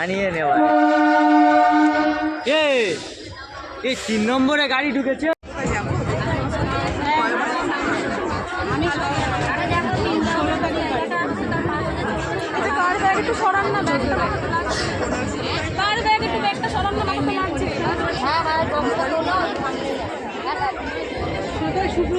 আনিয়ে নেওয়া। এই তিন নম্বরে গাড়ি ঢুকেছে। সরান না ব্যাগটা কার ব্যাগ একটু ব্যাগটা সরান না আমাকে তো লাগছে হ্যাঁ হ্যাঁ বক্সটা তোলো শুধু শুধু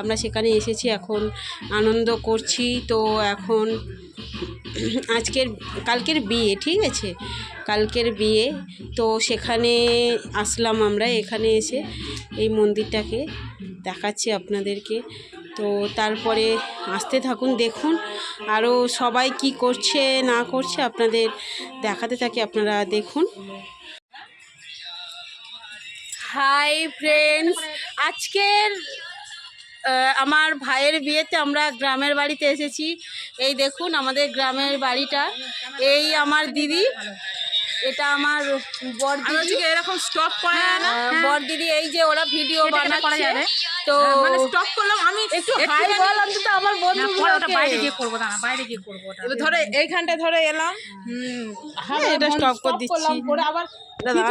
আমরা সেখানে এসেছি, এখন আনন্দ করছি। তো এখন আজকের, কালকের বিয়ে, ঠিক আছে? কালকের বিয়ে, তো সেখানে আসলাম আমরা, এখানে এসে এই মন্দিরটাকে দেখাচ্ছি আপনাদেরকে। তো তারপরে আসতে থাকুন, দেখুন আরও সবাই কি করছে, না করছে আপনাদের দেখাতে থাকি, আপনারা দেখুন। হাই ফ্রেন্ডস আজকের আমার ভাইয়ের বিয়েতে আমরা গ্রামের বাড়িতে এসেছি। এই দেখুন আমাদের গ্রামের বাড়িটা। এই আমার দিদি এটা আমার বর দিদি। এরকম স্টপ করা না। বর দিদি এই যে ওরা ভিডিও কেটে করা বানাচ্ছে। যাবে? তো মানে স্টপ করলাম আমি। একটু হাই বল। অন্তত আমার না, পরে ওটা বাইরে গিয়ে করব দাঁড়া বাইরে গিয়ে করব ওটা। এবার ধরো এইখানটা ধরে এলাম। হ্যাঁ এটা স্টপ করে দিচ্ছি। করে আবার দাদা